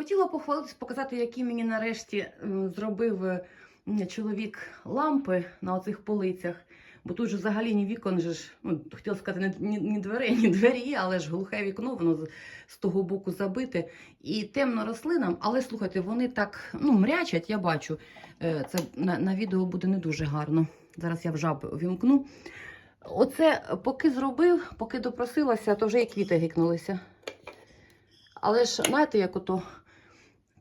Хотіла похвалитись, показати, які мені нарешті зробив е, чоловік лампи на оцих полицях. Бо тут же взагалі ні вікон же ж, ну, хотіла сказати, ні, ні, дверей, ні двері, але ж глухе вікно, воно з, з того боку забите. І темно рослинам, але слухайте, вони так ну, мрячать, я бачу. Е, Це на, на відео буде не дуже гарно. Зараз я в жаб вімкну. Оце поки зробив, поки допросилася, то вже і квіти гикнулися. Але ж, знаєте, як ото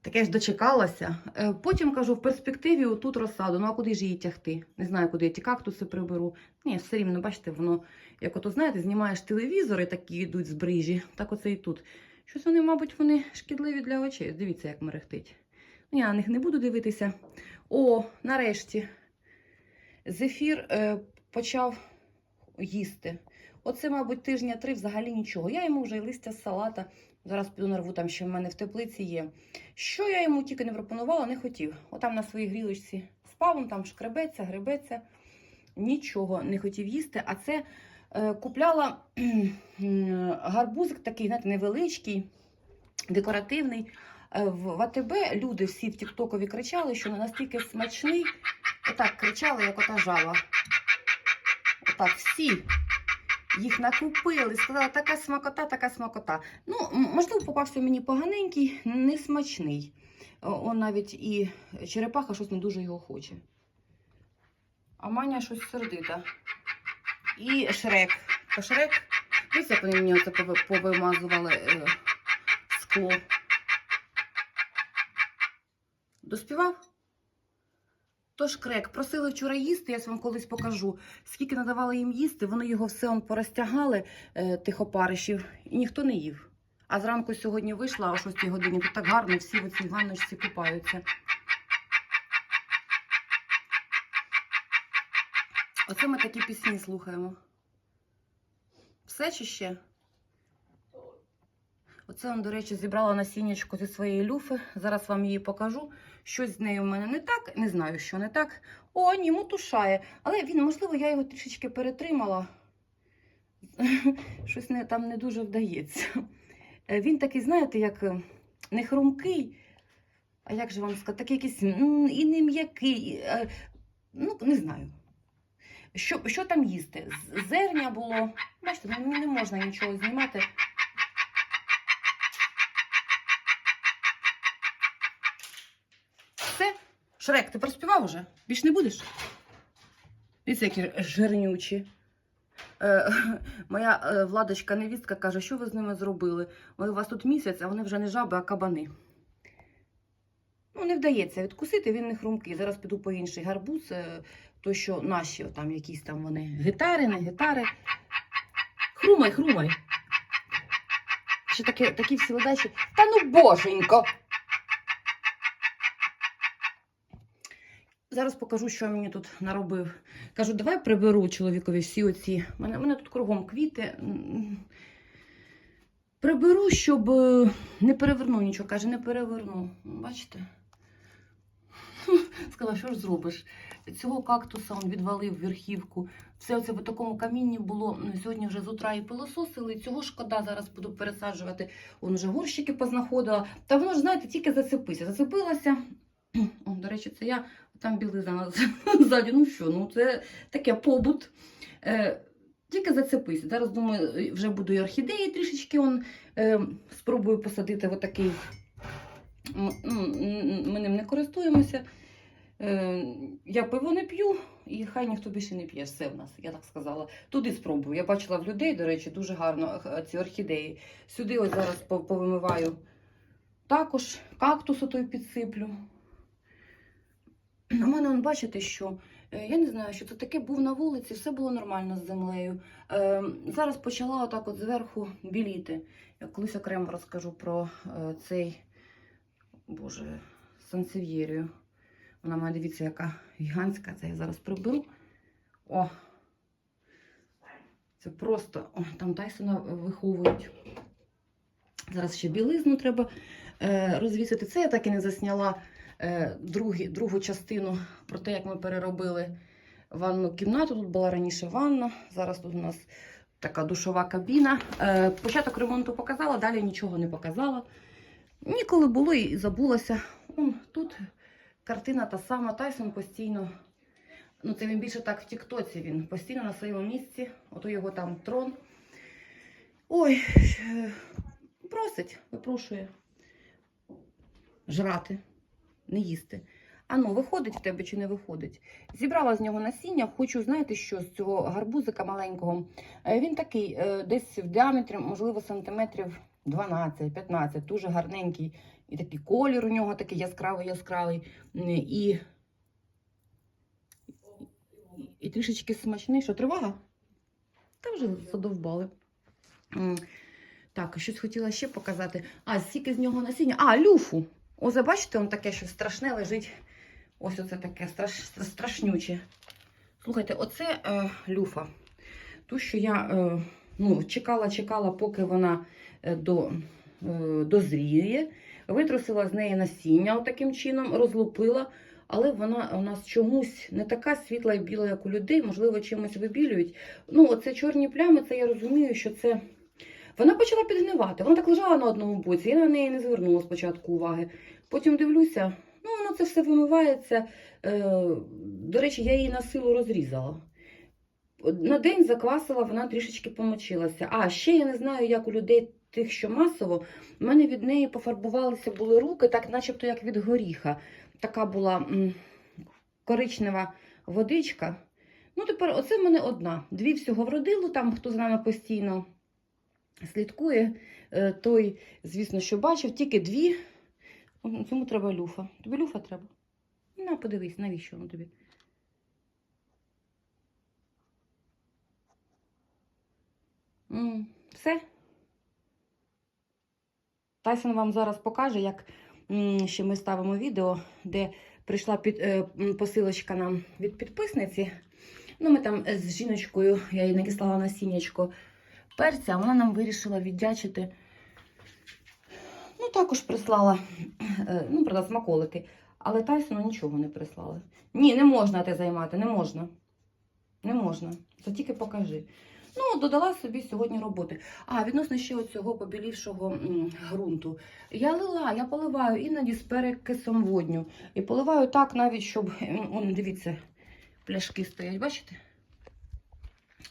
таке ж дочекалася. Е, Потім кажу, в перспективі отут розсаду. Ну а куди ж її тягти? Не знаю, куди я ті кактуси приберу. Ні, все рівно, бачите, воно, як ото, знаєте, знімаєш телевізори, такі йдуть з брижі, так оце і тут. Щось вони, мабуть, вони шкідливі для очей. Дивіться, як мерехтить. Ну, Я на них не буду дивитися. О, нарешті. Зефір е, почав їсти. Оце, мабуть, тижня три взагалі нічого. Я йому вже і листя з салата. Зараз піду нарву, там ще в мене в теплиці є. Що я йому тільки не пропонувала, не хотів. Отам на своїй грілочці спав, він там шкребеться, гребеться. Нічого не хотів їсти. А це е, купляла гарбузик такий, знаєте, невеличкий, декоративний. Е, В АТБ люди всі в Тіктокові кричали, що не настільки смачний. Отак кричали, як ота жаба. Отак, всі їх накупили, сказали, така смакота, така смакота. Ну, можливо, попався мені поганенький, несмачний. Он навіть і черепаха щось не дуже його хоче. А Маня щось сердита. І Шрек. То Шрек, дивіться, як вони мені повимазували е, скло. Доспівав? Тож крек, просили вчора їсти, я вам колись покажу. Скільки надавали їм їсти, вони його все он порозтягали, е, тих опаришів, і ніхто не їв. А зранку сьогодні вийшла о 6 годині, тут так гарно, всі в цій ванночці купаються. Оце ми такі пісні слухаємо. Все чи ще? Оце, до речі, зібрала насіннячко зі своєї люфи. Зараз вам її покажу. Щось з нею в мене не так, не знаю, що не так. О, ні, мутушає. Але він, можливо, я його трішечки перетримала. Щось не, там не дуже вдається. Е, Він такий, знаєте, як е, не хрумкий, а як же вам сказати, такий якийсь і не м'який. е, Ну, не знаю. Що, що там їсти? Зерня було. Бачите, ну, не можна нічого знімати. Шрек, ти проспівав уже? Більш не будеш? Дивіться, які жирнючі. Е, моя е, владочка невістка каже, що ви з ними зробили? Вони у вас тут місяць, а вони вже не жаби, а кабани. Ну, не вдається відкусити, він не хрумкий. Зараз піду по інший гарбуз, е, то що наші, там якісь там вони гітари, не гітари. Хрумай, хрумай. Ще такі, такі всі ледачі. Та ну боженько! Зараз покажу, що мені тут наробив. Кажу, давай приберу чоловікові всі оці. У мене, мене тут кругом квіти. Приберу, щоб е, не переверну нічого. Каже, не переверну. Бачите? Сказала, що ж зробиш? Цього кактуса він відвалив верхівку. Все це в такому камінні було. Ну, Сьогодні вже з утра і пилососили. Цього шкода зараз буду пересаджувати. Вон вже горщики познаходила. Та воно ж, знаєте, тільки зацепися. Зацепилася. О, до речі, це я там білизна на- ззаді. Ну що, ну це таке побут. Е, тільки зацепись. Зараз думаю, вже буду і орхідеї трішечки. Он, е, спробую посадити отакий. Ну, Ми ним не користуємося. Е, я пиво не п'ю, і хай ніхто більше не п'є. Все в нас, я так сказала. Туди спробую. Я бачила в людей, до речі, дуже гарно ці орхідеї. Сюди ось зараз повимиваю. Також кактус той підсиплю. У мене, он, бачите, що е, я не знаю, що це таке був на вулиці, все було нормально з землею. Е, зараз почала отак от зверху біліти. Я колись окремо розкажу про е, цей, боже, сансев'єрію. Вона має, дивіться, яка гігантська. Це я зараз приберу. О! Це просто, о, там Тайсона виховують. Зараз ще білизну треба е, розвісити. Це я так і не засняла другі, другу частину про те, як ми переробили ванну кімнату. Тут була раніше ванна, зараз тут у нас така душова кабіна. Е, початок ремонту показала, далі нічого не показала. Ніколи було і забулася. Он, тут картина та сама. Тайсон постійно. Ну, це він більше так в Тіктоці. Він постійно на своєму місці. Ото його там трон. Ой, е, просить, випрошує жрати, не їсти. А ну, виходить в тебе чи не виходить? Зібрала з нього насіння, хочу, знаєте, що з цього гарбузика маленького. Е, Він такий, е, десь в діаметрі, можливо, сантиметрів 12-15, дуже гарненький. І такий колір у нього такий яскравий, яскравий. І, і, трішечки смачний. Що, тривога? Та вже задовбали. Так, щось хотіла ще показати. А, стільки з нього насіння. А, люфу. Ось, бачите, он таке щось страшне лежить. Ось оце таке страш, страшнюче. Слухайте, оце е, люфа. Ту, що я е, ну, чекала, чекала, поки вона е, до, е, дозріє. Витрусила з неї насіння отаким чином, розлупила. Але вона у нас чомусь не така світла і біла, як у людей, можливо, чимось вибілюють. Ну, оце чорні плями, це я розумію, що це. Вона почала підгнивати. Вона так лежала на одному боці, я на неї не звернула спочатку уваги. Потім дивлюся, ну воно це все вимивається. Е, до речі, я її на силу розрізала. На день заквасила, вона трішечки помочилася. А ще я не знаю, як у людей тих, що масово, в мене від неї пофарбувалися були руки, так начебто як від горіха. Така була м, коричнева водичка. Ну, тепер оце в мене одна. Дві всього вродило, там хто з нами постійно слідкує, е, той, звісно, що бачив, тільки дві. Цьому треба люфа. Тобі люфа треба? На, подивись, навіщо воно тобі? Все. Тайсон вам зараз покаже, як ще ми ставимо відео, де прийшла під, е, посилочка нам від підписниці. Ну, ми там з жіночкою, я їй накислала насіннячко перця, а вона нам вирішила віддячити. Ну, також прислала, е, ну, правда, смаколики. Але Тайсону нічого не прислали. Ні, не можна те займати, не можна. Не можна. Це тільки покажи. Ну, додала собі сьогодні роботи. А, відносно ще оцього побілівшого ґрунту. Я лила, я поливаю іноді з перекисом водню. І поливаю так навіть, щоб. м, Он, дивіться, пляшки стоять, бачите?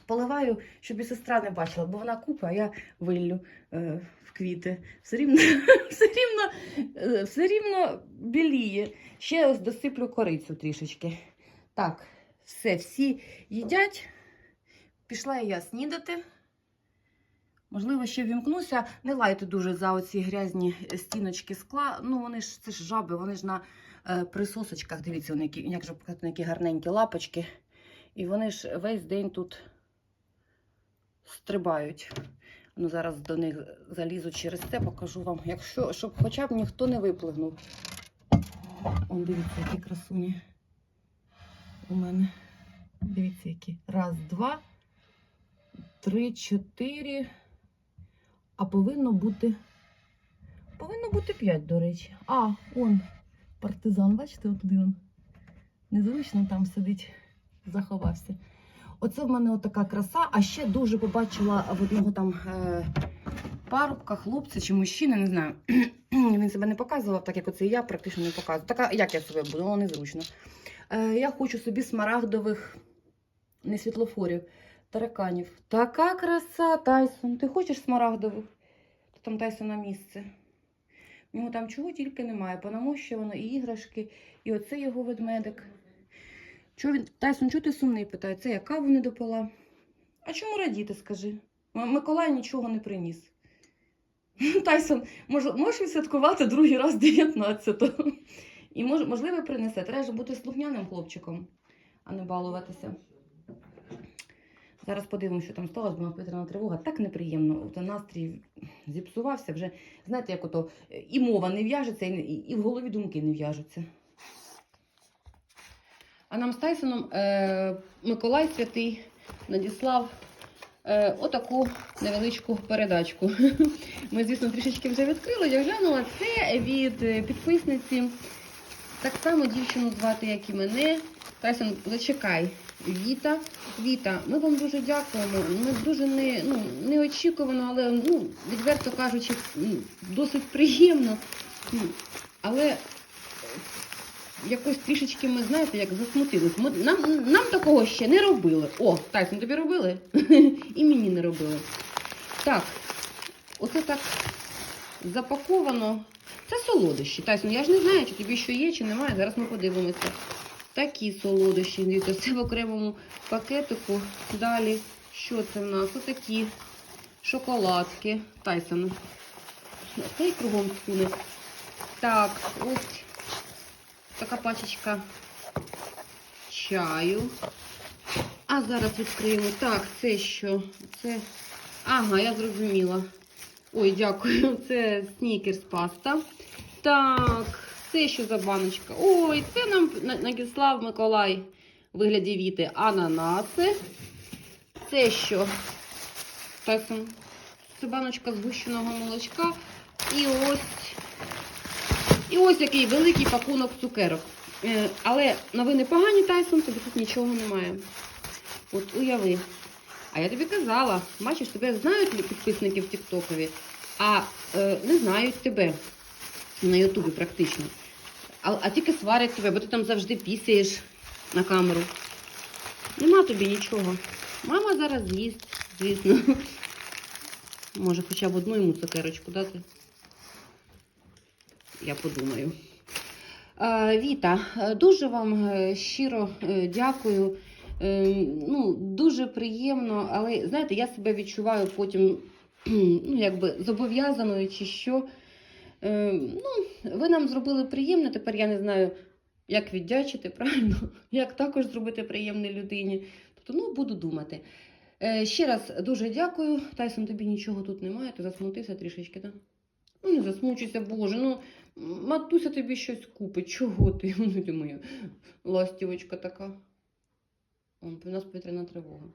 Поливаю, щоб і сестра не бачила, бо вона купа, а я виллю е, в квіти. Все рівно, все рівно, е, все рівно біліє. Ще ось досиплю корицю трішечки. Так, все, всі їдять. Пішла я снідати. Можливо, ще вімкнуся. Не лайте дуже за оці грязні стіночки скла. Ну, вони ж це ж жаби, вони ж на е, присосочках. Дивіться, вони як же які гарненькі лапочки. І вони ж весь день тут стрибають. Ну, зараз до них залізу через це, покажу вам. Якщо, щоб хоча б ніхто не виплигнув. Он, дивіться, які красуні у мене. Дивіться, які. Раз, два, три, чотири. А повинно бути. Повинно бути п'ять, до речі. А, он, партизан, бачите, отуди він. Незручно там сидить, заховався. Оце в мене отака краса. А ще дуже побачила в одного там е, парубка, хлопця чи мужчини, не знаю. Він себе не показував, так як оце я практично не показую. Така, як я себе буду, незручно. Е, я хочу собі смарагдових не світлофорів, тараканів. Така краса, Тайсон. Ти хочеш смарагдових? То там Тайсона місце. В нього там чого тільки немає. Понамощувано і іграшки, і оце його ведмедик. Чого він, Тайсон, чого ти сумний? питає? Це я каву не допила. А чому радіти, скажи? Миколай нічого не приніс. Тайсон, може, можеш відсвяткувати другий раз 19-го. І мож, можливо, принесе. Треба ж бути слухняним хлопчиком, а не балуватися. Зараз подивимося, що там сталося, бо нас тривога. Так неприємно. От настрій зіпсувався вже. Знаєте, як ото е, і мова не в'яжеться, і, і в голові думки не в'яжуться. А нам з Тайсоном е, Миколай Святий надіслав е, отаку невеличку передачку. Ми, звісно, трішечки вже відкрили. Я глянула це від е, підписниці. Так само дівчину звати, як і мене. Тайсон, зачекай. Віта. Віта, ми вам дуже дякуємо. Ми дуже не, ну, неочікувано, але ну, відверто кажучи, досить приємно. Але якось трішечки ми, знаєте, як засмутились. Ми, нам, нам такого ще не робили. О, Тайсон, тобі робили? І мені не робили. Так, оце так запаковано. Це солодощі. Тайсон, я ж не знаю, чи тобі що є, чи немає. Зараз ми подивимося. Такі солодощі. Дивіться, це в окремому пакетику. Далі, що це в нас? Отакі шоколадки. Тайсон. Та й кругом скуне. Так, ось така пачечка чаю. А зараз відкриємо. Так, це що? Це. Ага, я зрозуміла. Ой, дякую. Це снікерс паста. Так, це що за баночка? Ой, це нам надіслав Миколай у вигляді віти ананаси. Це що? Тайсон. Це баночка згущеного молочка. І ось. І ось який великий пакунок цукерок. Е, але новини погані, Тайсон, тобі тут нічого немає. От уяви. А я тобі казала, бачиш, тебе знають підписники в Тіктокові, а е, не знають тебе на Ютубі практично. А, а тільки сварять тебе, бо ти там завжди пісяєш на камеру. Нема тобі нічого. Мама зараз їсть, звісно. Може, хоча б одну йому цукерочку дати. Я подумаю. Е, Віта, е, дуже вам е, щиро дякую. Ну, дуже приємно, але знаєте, я себе відчуваю потім ну, якби зобов'язаною чи що. Ну, ви нам зробили приємне, тепер я не знаю, як віддячити, правильно? Як також зробити приємне людині. Тобто, ну, буду думати. Ще раз дуже дякую. Тайсон, тобі нічого тут немає, ти засмутився трішечки, так? Ну, не засмучуйся, Боже. Ну, матуся тобі щось купить. Чого ти? Ну, ти ластівочка така. Он, у нас повітряна тривога.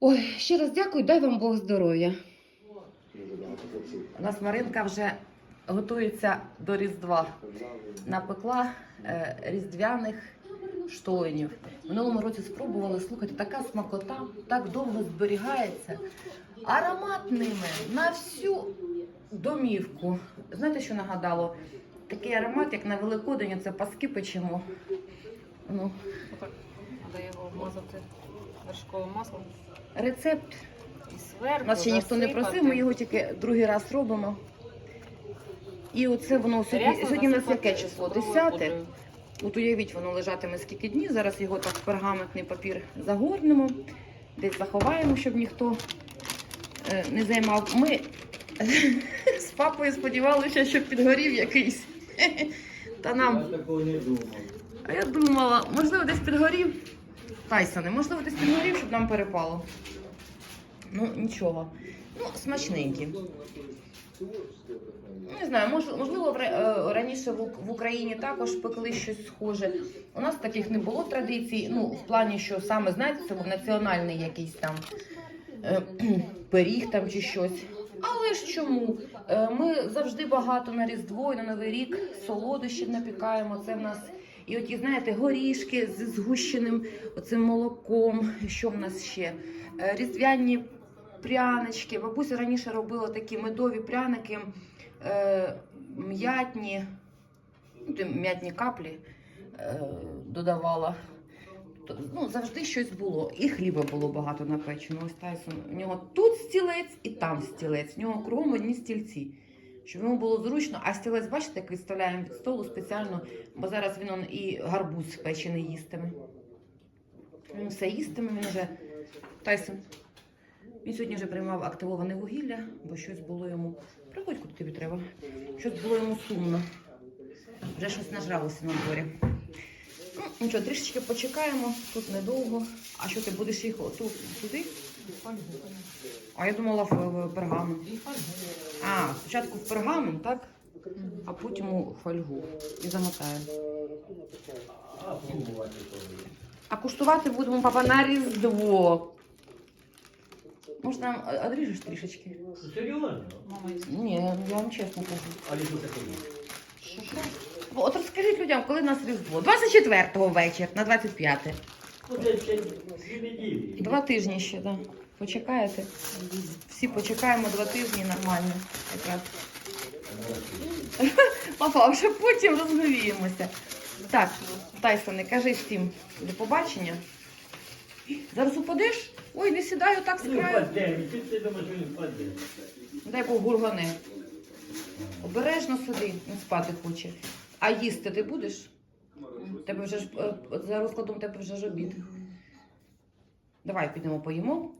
Ой, ще раз дякую, дай вам Бог здоров'я. У нас Маринка вже готується до Різдва. Напекла е, різдвяних штоленів. Минулому році спробували, слухайте, така смакота, так довго зберігається. Аромат ними на всю домівку. Знаєте, що нагадало? Такий аромат, як на Великодень, це паски печемо. Ну, треба його вмазати вершковим маслом рецепт і зверху. Нас ще ніхто не просив, ми його тільки другий раз робимо. І оце воно сьогодні, сьогодні у нас яке число? Десяте. От уявіть, воно лежатиме скільки днів. Зараз його так в пергаментний папір загорнемо, десь заховаємо, щоб ніхто е, не займав. Ми з папою сподівалися, що підгорів якийсь. Та нам. Я такого не думав. А я думала, можливо, десь підгорів. Тайсоне, можливо, десь підгорів, щоб нам перепало. Ну, нічого. Ну, смачненькі. Не знаю, мож, можливо, е, раніше в, Україні також пекли щось схоже. У нас таких не було традицій. Ну, в плані, що саме, знаєте, це був національний якийсь там е, пиріг там чи щось. Але ж чому? Е, Ми завжди багато на Різдво і на Новий рік солодощів напікаємо. Це в нас і оті, знаєте, горішки з згущеним оцим молоком. Що в нас ще? Різдвяні прянички. Бабуся раніше робила такі медові пряники, е, м'ятні, ну, м'ятні каплі е, додавала. Ну, завжди щось було. І хліба було багато напечено. Ось Тайсон. У нього тут стілець і там стілець. У нього кругом одні стільці. Щоб йому було зручно, а стілець, бачите, як відставляємо від столу спеціально, бо зараз він он і гарбуз печений їстиме. Він все їстиме, він вже Тайсон. Він сьогодні вже приймав активоване вугілля, бо щось було йому. Приходь, куди тобі треба. Щось було йому сумно. Вже щось нажралося на дворі. Ну, нічого, трішечки почекаємо, тут недовго. А що ти будеш їх отут сюди? А я думала в, пергамент. А, спочатку в пергамент, так? А потім у фольгу. І замотаємо. А куштувати будемо папа на Різдво. Може, нам е, одріжеш трішечки? Серйозно? Ні, я вам чесно кажу. А що таке? От розкажіть людям, коли в нас Різдво? 24-го вечір на 25 Ну, це ще дві неділі. Два тижні ще, так. Да. Почекаєте? Всі почекаємо два тижні нормально. Якраз. Папа, а вже потім розговіємося. Так, Тайсоне, кажи всім до побачення. Зараз упадеш? Ой, не сідай отак з. Дай Бог гургане. Обережно сиди, не спати хоче. А їсти ти будеш? Тебе вже ж е, за розкладом тебе вже ж обід. Давай підемо поїмо.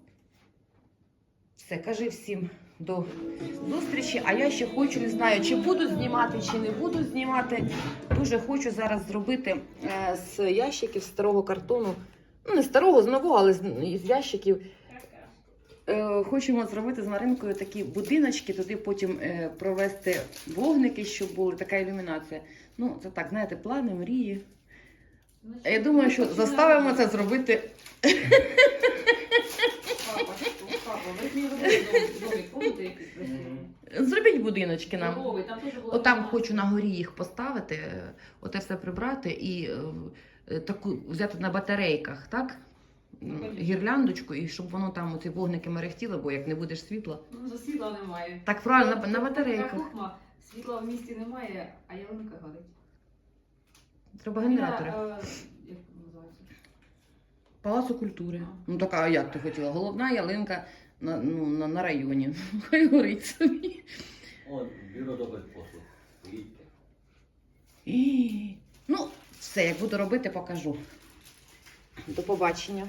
Все, кажи всім до зустрічі. А я ще хочу, не знаю, чи буду знімати, чи не буду знімати. Дуже хочу зараз зробити е, з ящиків старого картону. Ну, не старого, з нового, але з, з ящиків. Е, Хочемо зробити з Маринкою такі будиночки, туди потім е, провести вогники, щоб були така ілюмінація. Ну, це так, знаєте, плани, мрії. Я думаю, що заставимо це зробити. Зробіть будиночки нам. Отам хочу на горі їх поставити, е, оте все прибрати і таку взяти на батарейках, так? Гірляндочку, і щоб воно там оці вогники мерехтіли, бо як не будеш світла. Ну, за світла немає. Так правильно, на, на батарейках. кухма, Світла в місті немає, а ялинка горить. Треба генератори. Е, Як називається? Палацу культури. А. Ну така, а як ти хотіла? Головна ялинка на, ну, на, на районі. Хай горить собі. Он, бюро добрих послуг. І... Ну, все, як буду робити, покажу. До побачення.